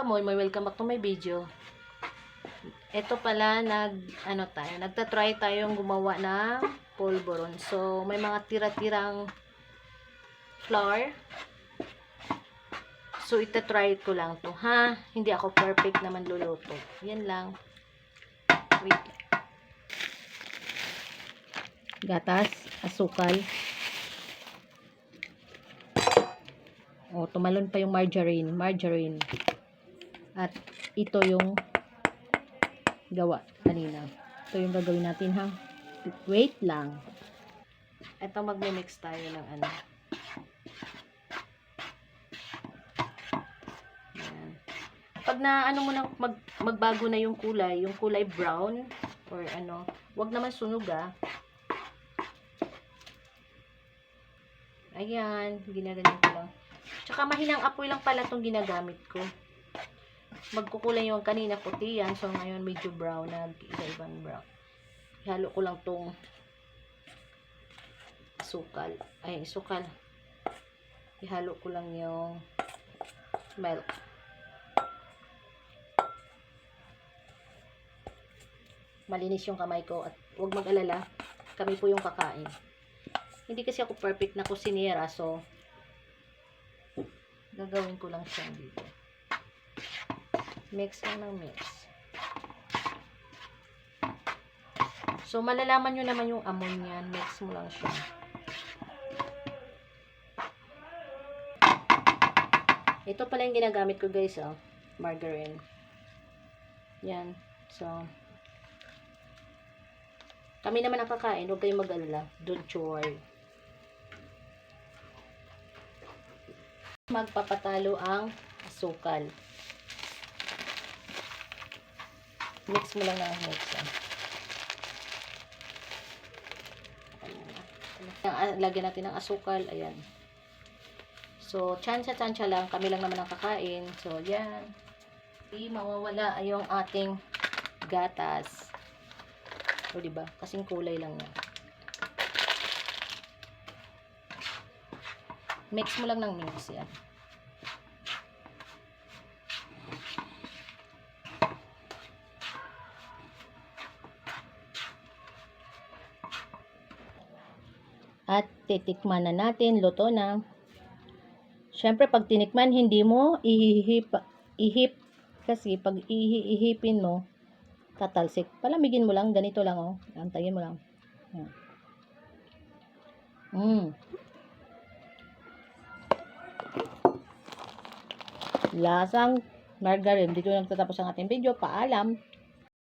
kamoy, may welcome back to my video. Ito pala, nag, ano tayo, nagtatry tayong gumawa ng polvoron. So, may mga tira-tirang flour. So, itatry ko lang to, ha? Hindi ako perfect naman luluto. Yan lang. Wait. Gatas, asukal. O, tumalon pa yung margarine. Margarine. At ito yung gawa kanina. Ito yung gagawin natin ha. Wait lang. Ito magme-mix tayo ng ano. Pag na ano mo nang mag, magbago na yung kulay, yung kulay brown or ano, wag naman sunog ah. Ayan, ginaganyan ko lang. Tsaka mahinang apoy lang pala itong ginagamit ko. Magkukulay yung kanina puti yan. So, ngayon medyo brown na. Iba-ibang brown. Ihalo ko lang tong sukal. Ay, sukal. Ihalo ko lang yung milk. Malinis yung kamay ko at huwag mag-alala. Kami po yung kakain. Hindi kasi ako perfect na kusinera. So, gagawin ko lang siya dito. Mix lang ng mix. So, malalaman nyo naman yung amoy niyan. Mix mo lang siya. Ito pala yung ginagamit ko guys, oh. Margarine. Yan. So, kami naman ang kakain. Huwag kayong mag-alala. Don't worry. Magpapatalo ang asukal. Mix mo lang ng mix. ah. Ayan. Lagyan natin ng asukal. Ayan. So, tsansya-tsansya lang. Kami lang naman ang kakain. So, yan. Hindi mawawala yung ating gatas. O, diba? Kasing kulay lang yan. Mix mo lang ng mix yan. At titikman na natin, luto na. Siyempre, pag tinikman, hindi mo ihihip, ihip, kasi pag ihi, ihipin mo, tatalsik. Palamigin mo lang, ganito lang, oh. Antayin mo lang. Yan. Mm. Lasang margarine. Dito nagtatapos ang ating video. Paalam.